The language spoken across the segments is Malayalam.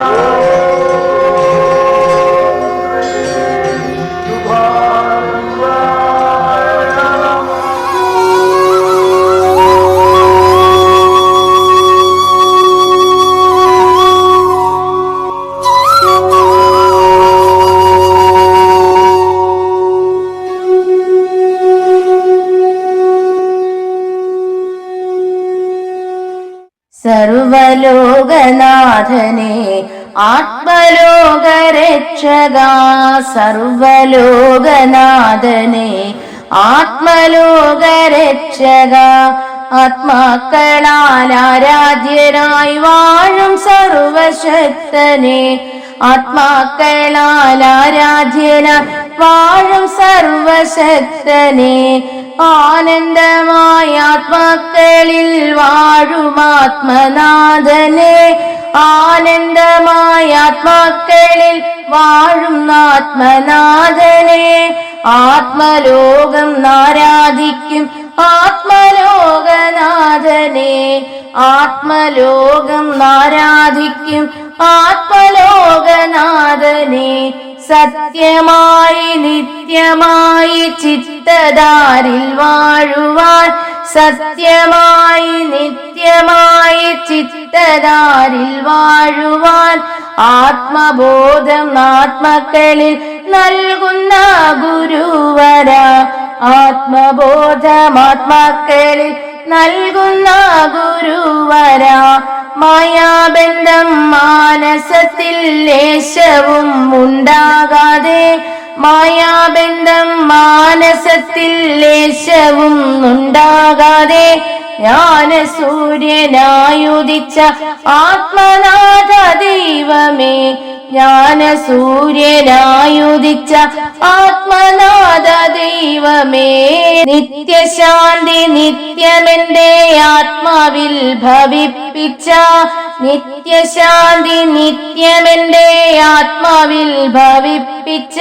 Oh! സർവലോകനാഥനെ ആത്മലോകരക്ഷക സർവലോകനാഥനെ ആത്മലോകരക്ഷക ആത്മാക്കളാൽ ആരാധ്യനായി വാഴും സർവശക്തനെ ആത്മാക്കളാൽ ആരാധ്യനായി വാഴും സർവശക്തനെ. ആനന്ദമായ ആത്മാക്കളിൽ വാഴും ആനന്ദമായ ആത്മാക്കളിൽ വാഴും ആത്മനാഥനെ. ആത്മലോകം നാരാധിക്കും ആത്മലോകനാഥനെ. ആത്മലോകം നാരാധിക്കും ആത്മലോകനാഥനെ. സത്യമായി നിത്യമായി ചിത്തദാരിൽ വാഴുവാൻ സത്യമായി നിത്യമായി ചിത്തദാരിൽ വാഴുവാൻ ആത്മബോധം ആത്മക്കളിൽ നൽകുന്ന ഗുരുവര. ആത്മബോധം ആത്മക്കളിൽ നൽകുന്ന ഗുരുവര മായാബന്ധം മാനസത്തിൽ ലേശവും ഉണ്ടാകാതെ മായാബന്ധം മാനസത്തിൽ ലേശവും ഉണ്ടാകാതെ ജ്ഞാന സൂര്യനായുദിച്ച ആത്മനാഥ ദൈവമേ ജ്ഞാന സൂര്യനായുദിച്ച ആത്മനാഥ ദൈവമേ നിത്യശാന്തി നിത്യമെന്റെ ആത്മാവിൽ ഭവിപ്പിച്ച നിത്യശാന്തി നിത്യമെന്റെ ആത്മാവിൽ ഭവിപ്പിച്ച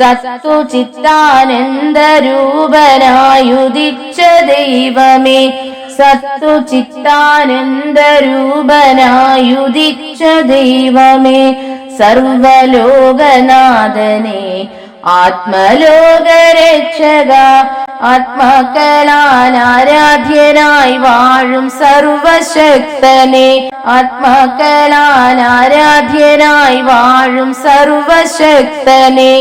സത്തു ചിത്താനന്ദ രൂപനായുദിച്ച ദൈവമേ സത്തു ചിത്താനന്ദ രൂപനായുദിച്ച ദൈവമേ. സർവലോകനാഥനെ ആത്മലോകരക്ഷക ആത്മാക്കളാൽ ആരാധ്യനായി വാഴും സർവശക്തനെ ആത്മാക്കളാൽ ആരാധ്യനായി വാഴും സർവശക്തനെ.